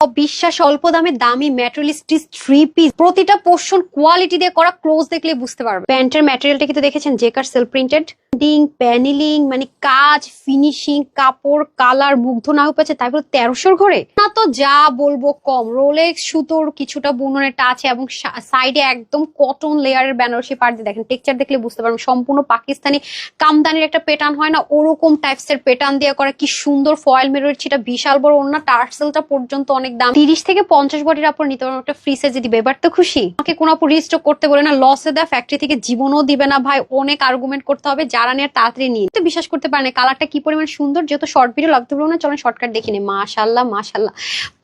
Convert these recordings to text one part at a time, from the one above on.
বিশ্বাস অল্প দামে দামি ম্যাটেরিয়ালিস্টিক থ্রি পিস প্রতিটা পোর্শন কোয়ালিটি দিয়ে করা ক্লোজ দেখলে বুঝতে পারবে। প্যান্টের ম্যাটেরিয়ালটা কিন্তু দেখেছেন জেকার সেল প্রিন্টেড ডিং প্যানেলিং মানে কাজ ফিনিশিং কাপড় কালার মুগ্ধ না হয়ে পাচ্ছে তারপর তেরোশোর ঘরে। না তো যা বলব কম রোলেক্স সুতোর কিছুটা বুননের টাচ এবং সাইডে একদম কটন লেয়ারের বেনারসি পার দিয়ে দেখেন। টেক্সচার দেখলে বুঝতে পারবেন, সম্পূর্ণ পাকিস্তানি, কামদানির একটা প্যাটার্ন হয় না, ওরকম টাইপস এর প্যাটার্ন দিয়ে করা, কি সুন্দর ফয়েল মিরর ছিটা, বিশাল বড় অন্য টার্সেলটা পর্যন্ত অনেক দাম। তিরিশ থেকে পঞ্চাশ বডির আপর নিতে পারবেন একটা ফ্রি সাইজে দিবে। এবার তো খুশি। আমাকে কোন আপু রিস্টক করতে বলে না লসে দেয় ফ্যাক্টরি থেকে জীবনও দিবে না ভাই। অনেক আর্গুমেন্ট করতে হবে, যারা নিয়ে তাড়াতাড়ি নিন তো বিশ্বাস করতে পারেন কালারটা কি পরিমাণ সুন্দর, যেহেতু শর্ট ভিডিও লাগতে পারব না, চলেন শর্টকাট দেখে নি মাশাল্লাহ মাশাল্লাহ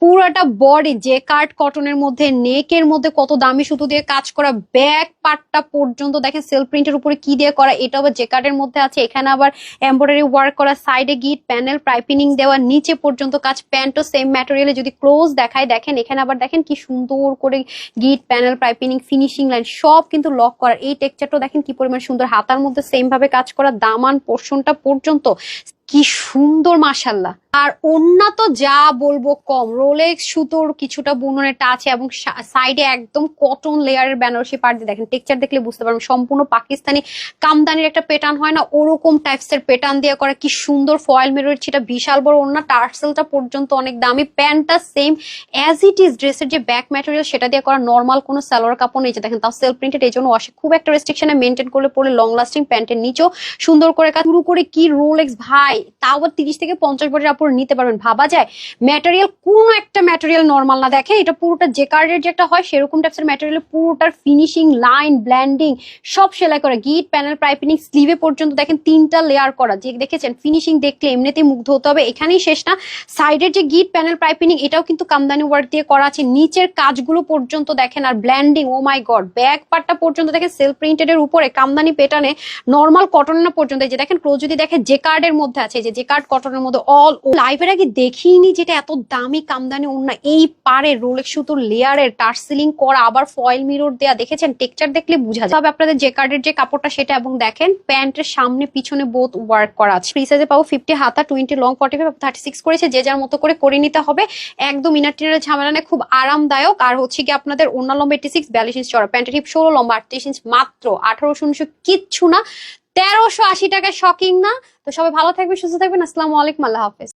পুরাটা বডি যে কার্ড কটনের মধ্যে নেকের মধ্যে কত দামি সুতো দিয়ে কাজ করা ব্যাক পার্টটা পর্যন্ত দেখেন সেল প্রিন্টের উপরে কি দিয়ে করা, এটা আবার যে কার্ডের মধ্যে আছে, এখানে আবার এমব্রয়ডারি ওয়ার্ক করা সাইডে গিট প্যানেল পাইপিনিং দেওয়া, নিচে পর্যন্ত কাজ প্যান্টও সেম ম্যাটেরিয়ালে যদি ক্লোজ দেখায়, দেখেন, এখানে আবার দেখেন কি সুন্দর করে গিট প্যানেল পাইপিনিং ফিনিশিং লাইন সব কিন্তু লক করার এই টেক্সচারটা দেখেন কি পরিমাণ সুন্দর। হাতার মধ্যে সেম ভাবে কাজ করা, দামান পোর্শনটা পর্যন্ত কি সুন্দর মাসাল্লাহ আর ওন্না তো যা বলব কম রোলেক্স সুতোর কিছুটা বুননের টাচ এবং সাইডে একদম কটন লেয়ারের বেনারসি পার দিয়ে দেখেন। টেক্সচার দেখলে বুঝতে পারবেন, সম্পূর্ণ পাকিস্তানি কামদানির একটা প্যাটার্ন হয় না, ওরকম টাইপস এর প্যাটার্ন দিয়ে করা, কি সুন্দর ফয়েল মিরর ছিটা বিশাল বড় ওন্না টার্সেলটা পর্যন্ত অনেক দামি, প্যান্টটা সেম অ্যাজ ইট ইজ ড্রেসের যে ব্যাক ম্যাটেরিয়াল সেটা দিয়ে করা নর্মাল কোনো সালোয়ার কাপড় যে দেখেন তাও সেলফ প্রিন্টেড এই জন্য ওয়াশে খুব একটা রেস্ট্রিকশনে মেনটেন করলে পরে লং লাস্টিং প্যান্টের নিচেও সুন্দর করে কাজ। শুরু করে কি রোলেক্স ভাই তাও আবার তিরিশ থেকে পঞ্চাশ নিতে পারবেন। ভাবা যায় ম্যাটেরিয়াল একটা ম্যাটেরিয়াল নর্মাল না দেখে, এটা পুরোটা যে কার্ডের যেটা হয়, সেরকম টাইপসের ম্যাটেরিয়াল পুরোটার ফিনিশিং লাইন ব্ল্যান্ডিং সব সেলাই করা। গিট প্যানেল স্লিভে পর্যন্ত দেখেন তিনটা লেয়ার করা। যে দেখেছেন ফিনিশিং দেখলে এমনিতেই মুগ্ধ হতে হবে। এখানেই শেষ না। সাইডের যে গিট প্যানেল পাইপিনিং এটাও কিন্তু কামদানি ওয়ার্ক দিয়ে করা আছে। নিচের কাজগুলো পর্যন্ত দেখেন আর ব্ল্যান্ডিং ও মাই গড ব্যাক পার্টটা পর্যন্ত দেখেন সেলফ প্রিন্টেড এর উপরে, কামদানি পেটানে নর্মাল কটন না পর্যন্ত যে দেখেন ক্লোজ যদি দেখেন যে কার্ডের মধ্যে আছে যে যে কার্ড কটনের মধ্যে অল লাইভের আগে দেখিনি যেটা এত দামি কামদানি অন্য এই পারে রোলেক্স সুতোর লেয়ারের টার্সিলিং করা, আবার ফয়েল মিরর দেয়া। দেখেছেন? টেক্সচার দেখলে বোঝা যায়। আপনাদের যে কার্ডের যে কাপড়টা, সেটা এবং দেখেন প্যান্টের সামনে পিছনে বোথ ওয়ার্ক করা আছে। ফ্রি সাইজে পাবো ফিফটি হাতা twenty long forty five thirty six করেছে। যে যার মতো করে করে নিতে হবে। একদম ইনার ঝামেলা নেই, খুব আরামদায়ক। আর হচ্ছে কি আপনাদের অন্য লম্বা এইটি সিক্স বিয়াল্লিশ ইঞ্চ চড়া প্যান্টের হিপ ষোলো, লম্বা আটত্রিশ ইঞ্চ মাত্র। আঠারোশো উনিশশো কিচ্ছু না। তেরোশো আশি টাকায় শকিং না। তো সবাই ভালো থাকবে সুস্থ থাকবেন। আসসালামু আলাইকুম, আল্লাহ হাফেজ।